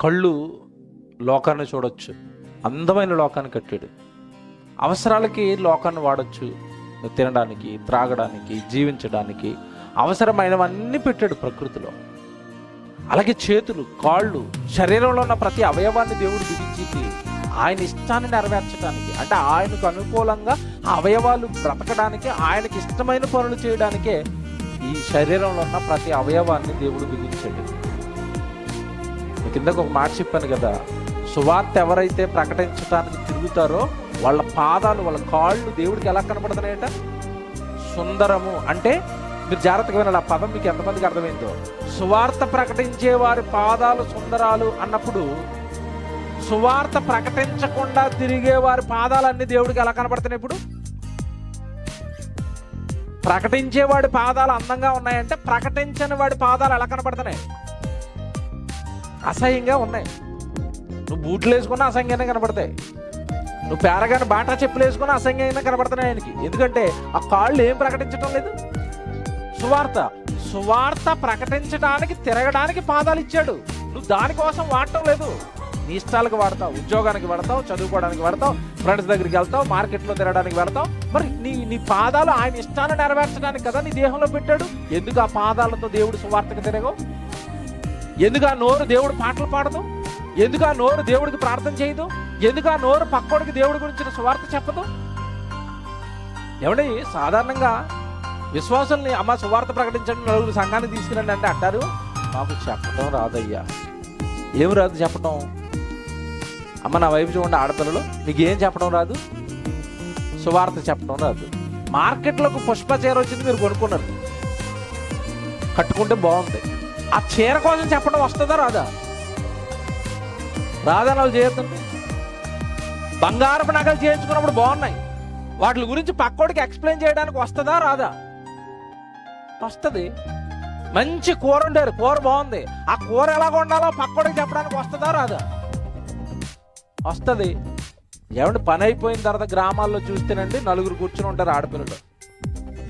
కళ్ళు లోకాన్ని చూడొచ్చు. అందమైన లోకాన్ని కట్టాడు. అవసరాలకి లోకాన్ని వాడచ్చు. తినడానికి త్రాగడానికి జీవించడానికి అవసరమైనవన్నీ పెట్టాడు ప్రకృతిలో. అలాగే చేతులు కాళ్ళు శరీరంలో ఉన్న ప్రతి అవయవాన్ని దేవుడు బిగించి ఆయన ఇష్టాన్ని నెరవేర్చడానికి అంటే ఆయనకు అనుకూలంగా ఆ అవయవాలు బ్రతకడానికి ఆయనకి ఇష్టమైన పనులు చేయడానికే ఈ శరీరంలో ఉన్న ప్రతి అవయవాన్ని దేవుడు బిగించాడు కిందకు ఒక మాట చెప్పాను కదా. సువార్త ఎవరైతే ప్రకటించడానికి తిరుగుతారో వాళ్ళ పాదాలు వాళ్ళ కాళ్ళు దేవుడికి ఎలా కనపడుతున్నాయట సుందరము. అంటే మీరు జాగ్రత్తగా వినాలి ఆ పదం మీకు ఎంతమందికి అర్థమైందో. సువార్త ప్రకటించే వారి పాదాలు సుందరాలు అన్నప్పుడు సువార్త ప్రకటించకుండా తిరిగే వారి పాదాలన్నీ దేవుడికి ఎలా కనపడుతున్నాయి ఇప్పుడు? ప్రకటించే వాడి పాదాలు అందంగా ఉన్నాయంటే ప్రకటించని వాడి పాదాలు ఎలా కనపడుతున్నాయి అసహ్యంగా ఉన్నాయి. నువ్వు బూట్లు వేసుకున్నా అసహ్యంగానే కనపడతాయి నువ్వు పేరగాని బాటా చెప్పులు వేసుకున్నా అసహ్యంగా కనపడుతున్నాయి ఆయనకి. ఎందుకంటే ఆ కాళ్ళు ఏం ప్రకటించడం లేదు? సువార్త. సువార్త ప్రకటించడానికి తిరగడానికి పాదాలు ఇచ్చాడు. నువ్వు దానికోసం వాడటం లేదు. నీ ఇష్టాలకు వాడతావు ఉద్యోగానికి వాడతావు చదువుకోవడానికి వాడతావు ఫ్రెండ్స్ దగ్గరికి వెళ్తావు మార్కెట్లో తిరగడానికి వెళ్తావు మరి నీ నీ పాదాలు ఆయన ఇష్టాన్ని నెరవేర్చడానికి కదా నీ దేహంలో పెట్టాడు? ఎందుకు ఆ పాదాలతో దేవుడు సువార్తకు తిరగవు? ఎందుకు ఆ నోరు దేవుడు పాటలు పాడదు? ఎందుకు ఆ నోరు దేవుడికి ప్రార్థన చేయదు? ఎందుకు ఆ నోరు పక్కోడికి దేవుడి గురించిన సువార్త చెప్పదు? ఏమండి సాధారణంగా విశ్వాసుల్ని అమ్మ సువార్త ప్రకటించండి నలుగురు సంఘాన్ని తీసుకురండి అంటే అంటారు. మాకు చెప్పడం రాదయ్యా. ఏం రాదు చెప్పడం అమ్మ నా వైపు చూడండి ఆడపిల్లలు మీకు ఏం చెప్పడం రాదు? సువార్త చెప్పడం రాదు. మార్కెట్లోకి పుష్ప చీర వచ్చింది మీరు కొనుక్కున్నారు. కట్టుకుంటే బాగుంది ఆ చీర కోసం చెప్పడం వస్తుందా రాదా? రాదా వాళ్ళు చేయొద్దండి బంగారపు నగలు చేయించుకున్నప్పుడు బాగున్నాయి. వాటి గురించి పక్కోడికి ఎక్స్ప్లెయిన్ చేయడానికి వస్తుందా రాదా? వస్తుంది. మంచి కూర ఉండారు కూర బాగుంది. ఆ కూర ఎలా ఉండాలో పక్కోడికి చెప్పడానికి వస్తుందా రాదా? వస్తుంది. ఏమంటే పని అయిపోయిన తర్వాత గ్రామాల్లో చూస్తేనండి నలుగురు కూర్చుని ఉంటారు ఆడపిల్లలు.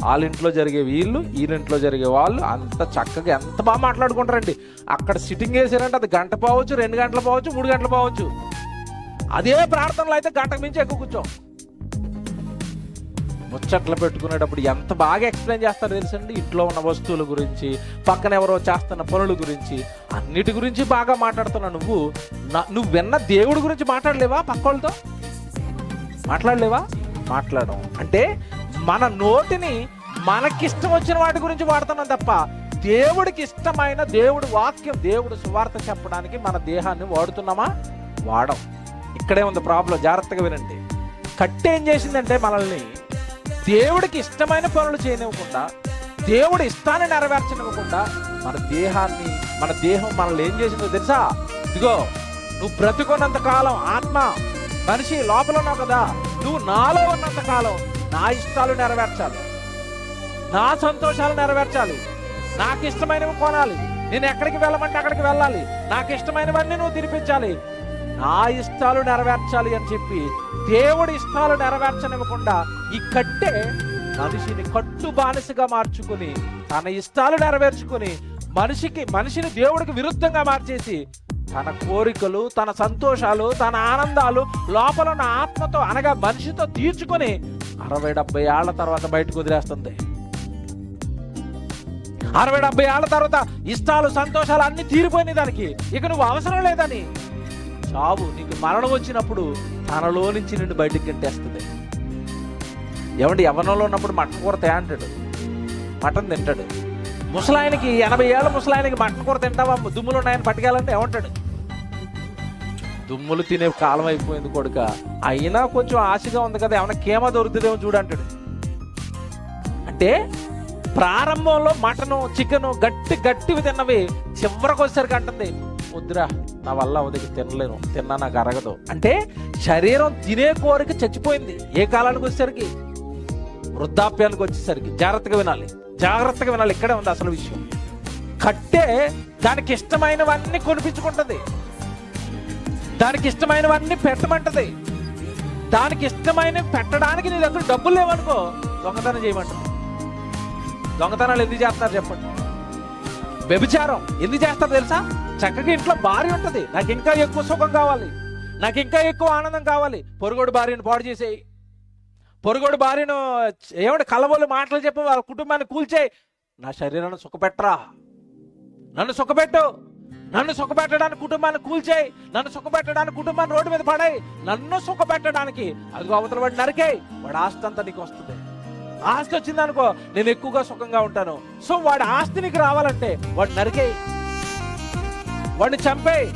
వాళ్ళ ఇంట్లో జరిగే వీళ్ళు వీళ్ళింట్లో జరిగే వాళ్ళు అంత చక్కగా ఎంత బాగా మాట్లాడుకుంటారండి. అక్కడ సిట్టింగ్ వేసారంటే అది గంట పోవచ్చు రెండు గంటలు పోవచ్చు మూడు గంటలు పోవచ్చు. అదే ప్రార్థనలు అయితే గంటకు మించి ఎక్కువ కూర్చోం. ముచ్చట్లు పెట్టుకునేటప్పుడు ఎంత బాగా ఎక్స్ప్లెయిన్ చేస్తారు తెలుసండి? ఇంట్లో ఉన్న వస్తువుల గురించి పక్కన ఎవరో చేస్తున్న పనుల గురించి అన్నిటి గురించి బాగా మాట్లాడుతున్నా నువ్వు. నువ్వు విన్న దేవుడి గురించి మాట్లాడలేవా పక్కోళ్ళతో? మాట్లాడలేవా? మాట్లాడడం. అంటే మన నోటిని మనకిష్టం వచ్చిన వాటి గురించి వాడుతున్నాం తప్ప దేవుడికి ఇష్టమైన దేవుడు వాక్యం దేవుడు సువార్త చెప్పడానికి మన దేహాన్ని వాడుతున్నామా? వాడం. ఇక్కడే ఉంది ప్రాబ్లం. జాగ్రత్తగా వినండి. కట్టి ఏం చేసిందంటే మనల్ని దేవుడికి ఇష్టమైన పనులు చేయనివ్వకుండా దేవుడి ఇష్టాన్ని నెరవేర్చనివ్వకుండా మన దేహాన్ని మన దేహం మనల్ని ఏం చేసిందో తెలుసా? ఇదిగో నువ్వు బ్రతుకున్నంత కాలం ఆత్మ మనిషి లోపల ఉన్నావు కదా. నువ్వు నాలో ఉన్నంత కాలం నా ఇష్టాలు నెరవేర్చాలి. నా సంతోషాలు నెరవేర్చాలి. నాకు ఇష్టమైనవి కొనాలి. నేను ఎక్కడికి వెళ్ళమంటే అక్కడికి వెళ్ళాలి. నాకు ఇష్టమైనవన్నీ నువ్వు తినిపించాలి. నా ఇష్టాలు నెరవేర్చాలి అని చెప్పి దేవుడి ఇష్టాలు నెరవేర్చనివ్వకుండా ఈ కట్టే మనిషిని కట్టు బానిసగా మార్చుకుని తన ఇష్టాలు నెరవేర్చుకుని మనిషికి మనిషిని దేవుడికి విరుద్ధంగా మార్చేసి తన కోరికలు తన సంతోషాలు తన ఆనందాలు లోపల ఉన్న ఆత్మతో అనగా మనిషితో తీర్చుకొని అరవై డెబ్బై ఏళ్ళ తర్వాత బయటకు వదిలేస్తుంది. అరవై డెబ్బై ఏళ్ళ తర్వాత ఇష్టాలు సంతోషాలు అన్ని తీరిపోయినాయి దానికి. ఇక నువ్వు అవసరం లేదని. చావు నీకు మరణం వచ్చినప్పుడు తనలో నుంచి నిన్ను బయటికి గంటేస్తుంది. ఏమండి యవనంలో ఉన్నప్పుడు మటన్ కూర తే అంటాడు మటన్ తింటాడు. ముసలాయనకి ఎనభై ఏళ్ళ ముసలాయనకి మటన్ కూర తింటావా? దుమ్ములు ఉన్నాయని పట్టుకెళ్ళంటే ఏమంటాడు? దుమ్ములు తినే కాలం అయిపోయింది కొడుక. అయినా కొంచెం ఆశగా ఉంది కదా ఏమైనా కేమ దొరుకుతుందేమో చూడంటాడు అంటే ప్రారంభంలో మటను చికెను గట్టి గట్టివి తిన్నవి చివరికి వచ్చేసరికి అంటుంది వద్దురా నా వల్ల ఉదకి తినలేను తిన్నా నాకు అరగదు. అంటే శరీరం తినే కోరిక చచ్చిపోయింది ఏ కాలానికి వచ్చేసరికి? వృద్ధాప్యానికి వచ్చేసరికి. జాగ్రత్తగా వినాలి. జాగ్రత్తగా వినాలి ఇక్కడే ఉంది అసలు విషయం. కట్టే దానికి ఇష్టమైనవన్నీ కొనిపించుకుంటుంది. దానికి ఇష్టమైనవన్నీ పెట్టమంటది. దానికి ఇష్టమైనవి పెట్టడానికి నీ దగ్గర డబ్బులు లేవనుకో దొంగతనం చేయమంటుంది. దొంగతనాలు ఎందుకు చేస్తున్నారు చెప్పండి. వ్యభిచారం ఎందుకు చేస్తారు తెలుసా? చక్కగా ఇంట్లో భార్య ఉంటుంది. నాకు ఇంకా ఎక్కువ సుఖం కావాలి. నాకు ఇంకా ఎక్కువ ఆనందం కావాలి. పొరుగోడు భార్యను పాడు చేసేయి. పొరుగోడు భార్యను ఏమంటే కలబోలు మాటలు చెప్పి వాళ్ళ కుటుంబాన్ని కూల్చేయి నా శరీరాన్ని సుఖపెట్టరా? నన్ను సుఖపెట్టు. నన్ను సుఖపెట్టడానికి కుటుంబాన్ని కూల్చేయి నన్ను సుఖపెట్టడానికి కుటుంబాన్ని రోడ్డు మీద పడాయి. నన్ను సుఖపెట్టడానికి అదిగో అవతల వాడు నరికేయి. వాడి ఆస్తి అంతా నీకు వస్తుంది. ఆస్తి వచ్చిందనుకో నేను ఎక్కువగా సుఖంగా ఉంటాను. సో వాడి ఆస్తి నీకు రావాలంటే వాడు నరికేయి. వాడిని చంపేయి.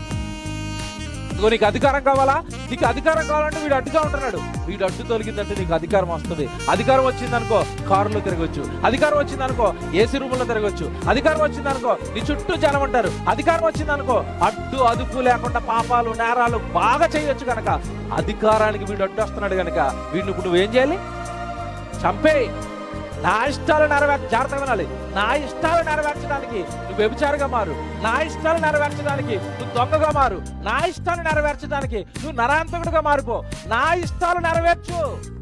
నీకు అధికారం కావాలా? నీకు అధికారం కావాలంటే వీడు అడ్డుగా ఉంటున్నాడు. వీడు అడ్డు తొలగిందంటే నీకు అధికారం వస్తుంది. అధికారం వచ్చిందనుకో కారులో తిరగచ్చు. అధికారం వచ్చిందనుకో ఏసీ రూమ్లో తిరగచ్చు. అధికారం వచ్చిందనుకో నీ చుట్టూ జనం ఉంటారు. అధికారం వచ్చిందనుకో అడ్డు అదుపు లేకుండా పాపాలు నేరాలు బాగా చేయొచ్చు కనుక అధికారానికి వీడు అడ్డు వస్తున్నాడు కనుక వీడిని ఇప్పుడు నువ్వేం చేయాలి? చంపేయి. నా ఇష్టాలు నెరవేర్చ జాగ్రత్తగా వినాలి. నా ఇష్టాలు నెరవేర్చడానికి నువ్వు వ్యభిచారుగా మారు. నా ఇష్టాలు నెరవేర్చడానికి నువ్వు దొంగగా మారు. నా ఇష్టాలు నెరవేర్చడానికి నువ్వు నరాంతకుడుగా మారిపో. నా ఇష్టాలు నెరవేర్చు.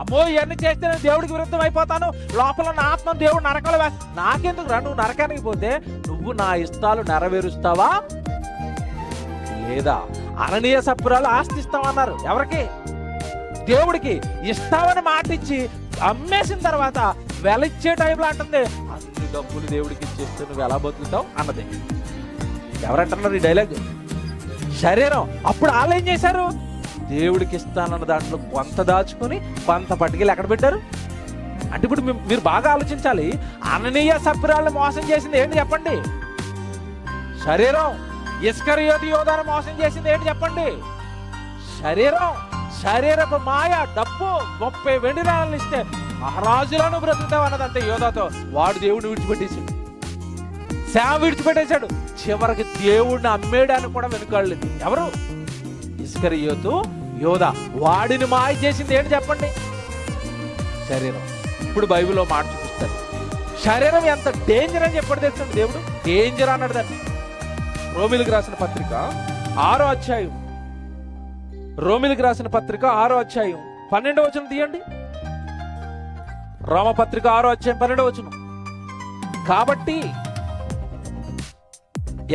అమ్మో ఇవన్నీ చేస్తే నేను దేవుడికి విరుద్ధం అయిపోతాను. లోపల నా ఆత్మ దేవుడు నరకలు వేస్త నాకెందుకు రా? నువ్వు నరకానికి పోతే నువ్వు నా ఇష్టాలు నెరవేరుస్తావా? లేదా అననీయ సపురాలు ఆస్తిస్తామన్నారు ఎవరికి? దేవుడికి. ఇస్తామని మాటిచ్చి అమ్మేసిన తర్వాత వెల ఇచ్చే టైంలో అంటుంది అన్ని డబ్బులు దేవుడికి ఇచ్చేస్తే నువ్వు ఎలా బతుకుతావు? అన్నది. ఎవరంటున్నారు ఈ డైలాగ్ శరీరం. అప్పుడు వాళ్ళు ఏం చేశారు? దేవుడికి ఇస్తానన్న దాంట్లో కొంత దాచుకొని కొంత పట్టుకెళ్ళి ఎక్కడ పెట్టారు? అంటే ఇప్పుడు మీరు బాగా ఆలోచించాలి. అననీయ సప్రాలను మోసం చేసింది ఏంటి చెప్పండి? శరీరం. ఇస్కరియోతి యోధాన్ని మోసం చేసింది ఏంటి చెప్పండి? శరీరం. శరీరపు మాయ డబ్బు ముప్పై వెండి నాణాలను ఇస్తే మహారాజులను బ్రతుకుతావు అన్నదంటే యోధాతో. వాడు దేవుడిని విడిచిపెట్టేశాడు. శామ విడిచిపెట్టేశాడు. చివరికి దేవుడిని అమ్మేయడానికి కూడా వెనుకాడలేదు. ఎవరు? ఇసుకరి యోతు యోధ. వాడిని మాయ చేసింది ఏంటి చెప్పండి? శరీరం. ఇప్పుడు బైబిల్లో మాట చూపిస్తాడు శరీరం ఎంత డేంజర్ అని చెప్పాడు తెలుసండి దేవుడు? డేంజర్ అన్నాడు దాన్ని. రోమిలకు రాసిన పత్రిక ఆరో అధ్యాయం రోమిలికి రాసిన పత్రిక ఆరో అధ్యాయం పన్నెండో వచనం తీయండి. రోమపత్రిక ఆరో అధ్యాయం పన్నెండో వచనం. కాబట్టి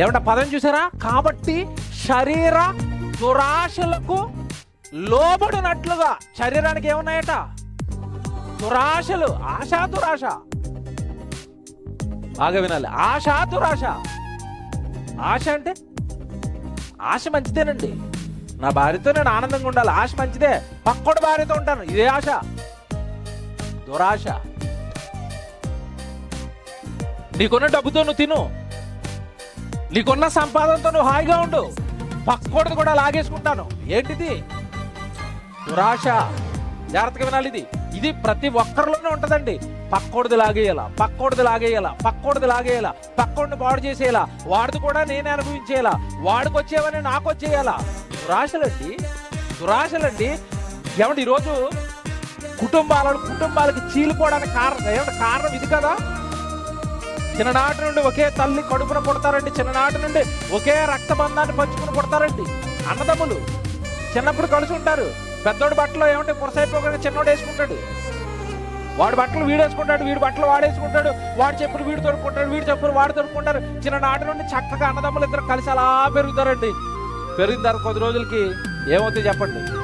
ఏమంటే పదం చూసారా? కాబట్టి శరీర దురాశలకు లోబడినట్లుగా శరీరానికి ఏమున్నాయట? దురాశలు ఆశా దురాశ బాగా వినాలి. ఆశా దురాశ ఆశ అంటే? ఆశ మంచిదేనండి. నా భార్యతో నేను ఆనందంగా ఉండాలి. ఆశ మంచిదే. పక్కోడు భార్యతో ఉంటాను. ఇదే ఆశ. దురాశ. నీకున్న డబ్బుతో నువ్వు తిను. నీకున్న సంపాదనతో నువ్వు హాయిగా ఉండు. పక్కోడిది కూడా లాగేసుకుంటాను. ఏంటిది? దురాశ. జాగ్రత్తగా వినాలి ఇది. ఇది ప్రతి ఒక్కరిలోనే ఉంటుందండి. పక్కోడిది లాగేయాల పక్కోడిది లాగేయాల పక్కోడిది లాగేయాల పక్కోడిని పాడు చేసేయాల? వాడిది కూడా నేనే అనుభవించేయాలా? వాడికి వచ్చేవని నాకు వచ్చేయాలా దురాశలండి. దురాశలండి. ఏమంటే ఈరోజు కుటుంబాలను కుటుంబాలకి చీలిపోవడానికి కారణం ఏమంటే కారణం ఇది కదా? చిన్ననాటి నుండి ఒకే తల్లి కడుపున పుడతారండి. చిన్ననాటి నుండి ఒకే రక్తబంధాన్ని పంచుకుని పుడతారండి. అన్నదమ్ములు చిన్నప్పుడు కలిసి ఉంటారు. పెద్దోడి బట్టలు ఏమంటే పురసైపోకుండా చిన్నోడు వేసుకుంటాడు. వాడి బట్టలు వీడు వీడి బట్టలు వాడేసుకుంటాడు వాడు చెప్పులు వీడు తొడుక్కుంటాడు వీడు చెప్పులు వాడు తొడుక్కుంటారు. చిన్ననాటి నుండి చక్కగా అన్నదమ్ములు ఇద్దరు కలిసి అలా పెరుగుతారండి. పెరిగిన తర్వాత కొద్ది రోజులకి ఏమవుతుంది చెప్పండి?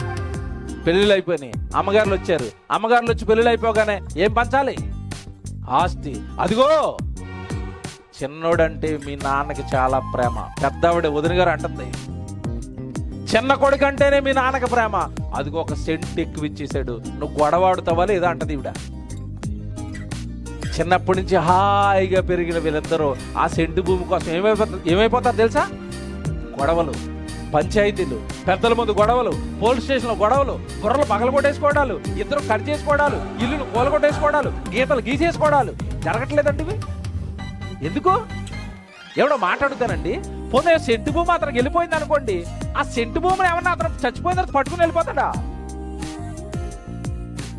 పెళ్ళిళ్ళు అయిపోయినాయి. అమ్మగారులు వచ్చారు. అమ్మగారులు వచ్చి పెళ్ళిళ్ళు అయిపోగానే ఏం పంచాలి? ఆస్తి. అదిగో! చిన్నోడంటే మీ నాన్నకి చాలా ప్రేమ. పెద్దవిడ వదిన గారు అంటుంది. చిన్న కొడుకు అంటేనే మీ నాన్నకి ప్రేమ. అదిగో ఒక సెంట్ ఎక్కువ ఇచ్చేసాడు. నువ్వు గొడవాడుతావా లేదా అంటది ఇవిడ చిన్నప్పటి నుంచి హాయిగా పెరిగిన వీళ్ళిద్దరూ ఆ సెంటు భూమి కోసం ఏమైపోతారు ఏమైపోతారు తెలుసా? గొడవలు పంచాయతీలు పెద్దల ముందు గొడవలు పోలీస్ స్టేషన్లో గొడవలు బుర్రలు పగలగొట్టేసుకోవడాలు ఇద్దరు కట్ చేసుకోవడాలు ఇల్లును కూలగొట్టేసుకోవడాలు గీతలు గీసేసుకోవడాలు. జరగట్లేదండి ఎందుకు? ఎవడో మాట్లాడుతానండి పోతే సెంటు భూమి అతనికి వెళ్ళిపోయింది అనుకోండి ఆ సెంటు భూమిని ఏమన్నా అతను చచ్చిపోయిన తర్వాత పట్టుకుని వెళ్ళిపోతాడా?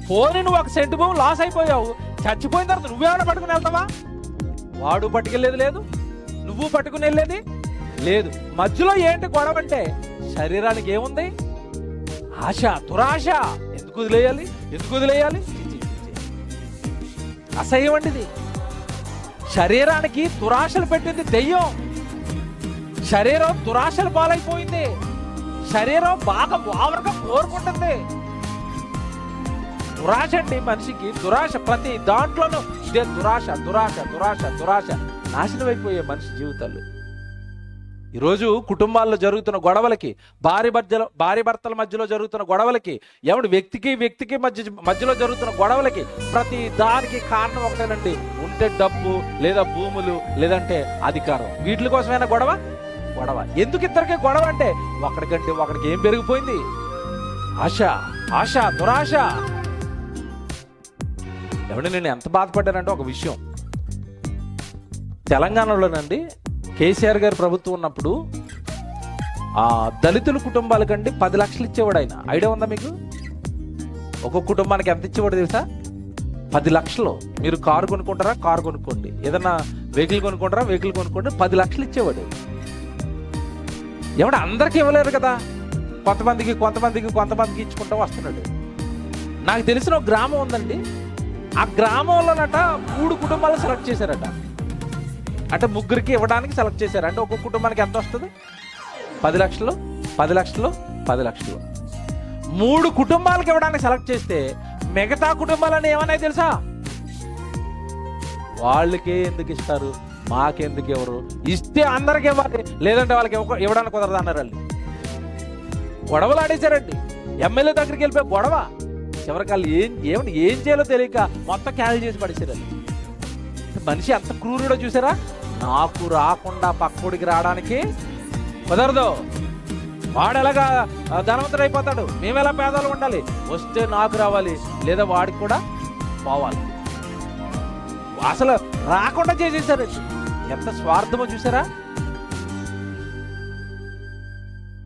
పోనీ నువ్వు ఒక సెంటు భూమి లాస్ అయిపోయావు చచ్చిపోయిన తర్వాత నువ్వేమైనా పట్టుకుని వెళ్తావా? వాడు పట్టుకెళ్ళేది లేదు నువ్వు పట్టుకుని వెళ్ళేది లేదు. మధ్యలో ఏంటి గొడవ అంటే శరీరానికి ఏముంది? ఆశ దురాశ. ఎందుకు వదిలేయాలి? ఎందుకు వదిలేయాలి? అసహ్యం అండి ఇది. శరీరానికి దురాశలు పెట్టింది దెయ్యం. శరీరం దురాశలు పాలైపోయింది. శరీరం బాగా వావరగా కోరుకుంటుంది. దురాశ అండి మనిషికి. దురాశ ప్రతి దాంట్లోనూ ఇదే దురాశ దురాశ దురాశ దురాశ. నాశనమైపోయే మనిషి జీవితాలు. ఈరోజు కుటుంబాల్లో జరుగుతున్న గొడవలకి భార్య మధ్యలో భార్య భర్తల మధ్యలో జరుగుతున్న గొడవలకి ఎవడు వ్యక్తికి వ్యక్తికి మధ్య మధ్యలో జరుగుతున్న గొడవలకి ప్రతి దానికి కారణం ఒకటేనండి. ఉంటే డబ్బు లేదా భూములు లేదంటే అధికారం. వీటి కోసమైనా గొడవ? గొడవ. ఎందుకు ఇద్దరికి గొడవ అంటే ఒకడికంటే ఒకడికి ఏం పెరిగిపోయింది? ఆశ ఆశ దురాశ. ఎవడు నేను ఎంత బాధపడ్డానంటే ఒక విషయం. తెలంగాణలోనండి కేసీఆర్ గారి ప్రభుత్వం ఉన్నప్పుడు ఆ దళితుల కుటుంబాలకండి పది లక్షలు ఇచ్చేవాడు ఆయన. ఐడియా ఉందా మీకు? ఒక్కొక్క కుటుంబానికి ఎంత ఇచ్చేవాడు తెలుసా? పది లక్షలు. మీరు కారు కొనుక్కుంటారా? కారు కొనుక్కోండి. ఏదన్నా వెహికల్ కొనుక్కుంటారా? వెహికల్ కొనుక్కోండి. పది లక్షలు ఇచ్చేవాడు. ఎవడు అందరికీ ఇవ్వలేరు కదా. కొంతమందికి కొంతమందికి కొంతమందికి ఇచ్చుకుంటూ వస్తున్నాడు. నాకు తెలిసిన ఒక గ్రామం ఉందండి. ఆ గ్రామంలోనట మూడు కుటుంబాలు సెలెక్ట్ చేశారట. అంటే ముగ్గురికి ఇవ్వడానికి సెలెక్ట్ చేశారు. అంటే ఒక్కొక్క కుటుంబానికి ఎంత వస్తుంది? పది లక్షలు పది లక్షలు పది లక్షలు. మూడు కుటుంబాలకు ఇవ్వడానికి సెలెక్ట్ చేస్తే మిగతా కుటుంబాలని ఏమన్నాయి తెలుసా? వాళ్ళకే ఎందుకు ఇస్తారు? మాకెందుకు ఇవ్వరు? ఇస్తే అందరికి ఇవ్వాలి. లేదంటే వాళ్ళకి ఇవ్వడానికి కుదరదు అన్నారు వాళ్ళు. గొడవలు ఆడేశారండి. ఎమ్మెల్యే దగ్గరికి వెళ్ళిపోయి గొడవ. చివరికి వాళ్ళు ఏం ఏమంటే ఏం చేయాలో తెలియక మొత్తం క్యాన్సిల్ చేసి పడేసారు మనిషి ఎంత క్రూరుడో చూసారా? నాకు రాకుండా పక్కోడికి రావడానికి కుదరదు. వాడు ఎలాగా ధనవంతుడు అయిపోతాడు. మేము ఎలా పేదలు ఉండాలి? వస్తే నాకు రావాలి లేదా వాడికి కూడా పోవాలి. అసలు రాకుండా చేసేసారు. ఎంత స్వార్థమో చూసారా?